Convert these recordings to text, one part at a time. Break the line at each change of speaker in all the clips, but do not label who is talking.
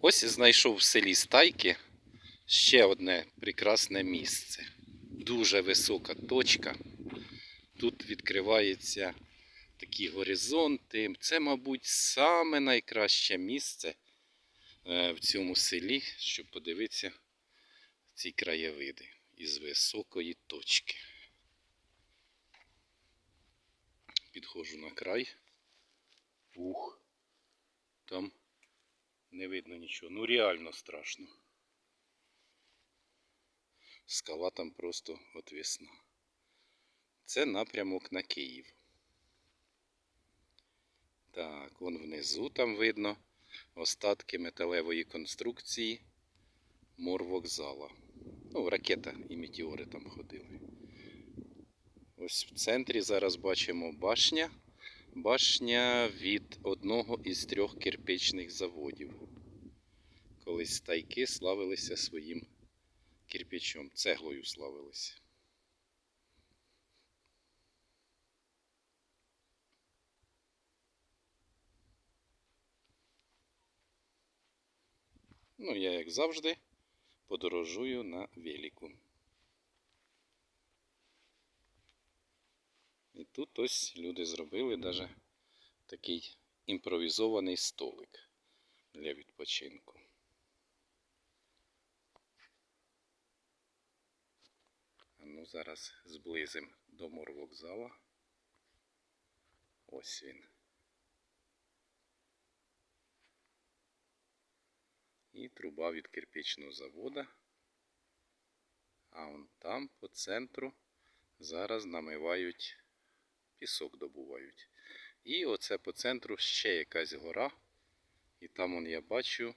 Ось знайшов в селі Стайки ще одне прекрасне місце. Дуже висока точка. Тут відкриваються такі горизонти. Це, мабуть, саме найкраще місце е, в цьому селі, щоб подивитися ці краєвиди із високої точки. Підходжу на край. Ух, там не видно нічого. Ну реально страшно. Скала там просто отвісна. Це напрямок на Київ. Так, вон внизу там видно остатки металевої конструкції морвокзала. Ну, ракета і метеори там ходили. Ось в центрі зараз бачимо башня. Башня від одного із трьох кирпичних заводів. Колись стайки славилися своїм кирпичом, цеглою славилися. Ну, я, як завжди, подорожую на велику. Тут ось люди зробили даже такий імпровізований столик для відпочинку. Ну зараз зблизим до морвокзала. Ось він. І труба від кирпичного завода. А он там по центру зараз намивають пісок добувають. І оце по центру ще якась гора. І там он я бачу,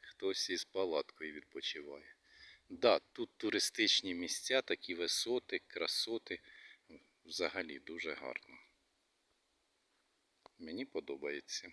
хтось із палаткою відпочиває. Да, тут туристичні місця, такі висоти, красоти. Взагалі дуже гарно. Мені подобається.